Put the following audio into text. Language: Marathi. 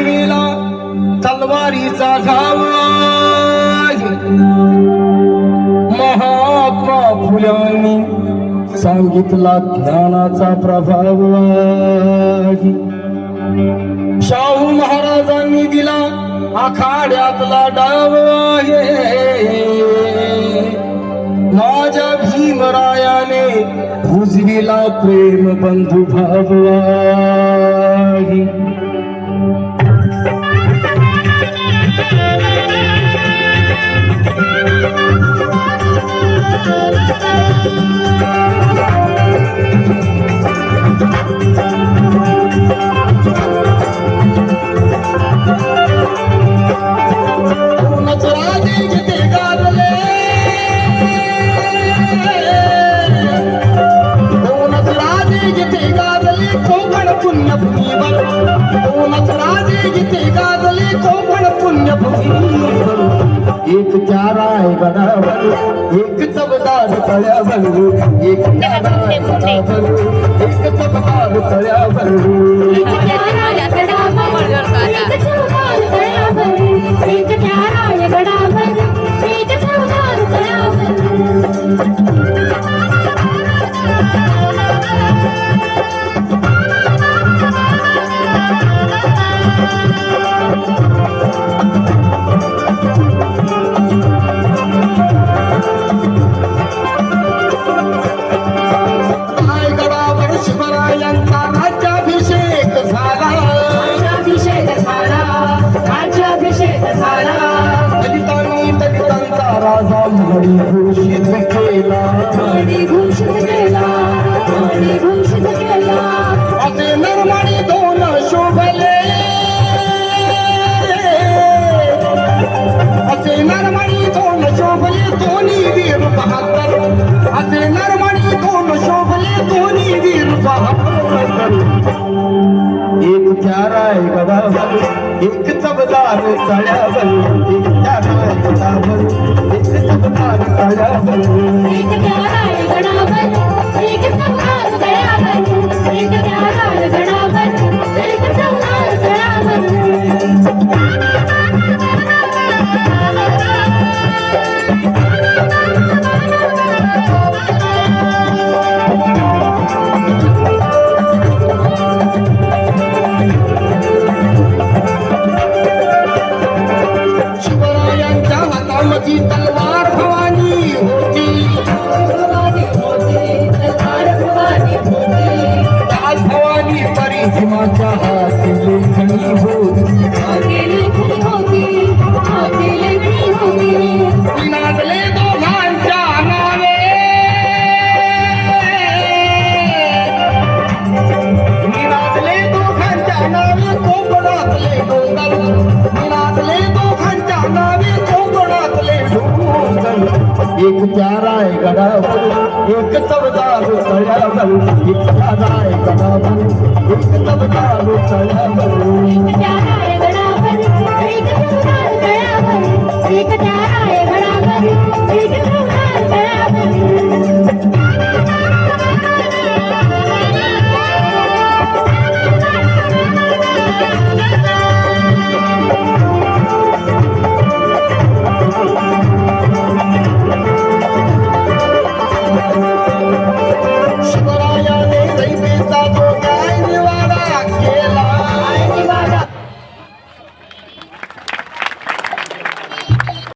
ऐकलेला तलवारीचा घाव महात्मा फुल्यांनी सांगितला ज्ञानाचा प्रभाव शाहू महाराजांनी दिला आखाड्यातला डाव आहे माझ्या भीमरायाने भुजविला प्रेम बंधू भाव एक चारा रायगडावर एक चबदार तळ्यावर एक त्या रायगडावर एक चबदार तळ्यावर एक चबदार तळ्यावर एक त्या रायगडावर एक चबदार तळ्यावर हातामध्ये तलवार एक प्यारा है गड़ावन एक तबदार चढ़ावन एक प्यारा है गड़ावन एक तबदार चढ़ावन एक प्यारा है गड़ावन एक तबदार चढ़ावन एक प्यारा है तबालू एक हिकु प्यार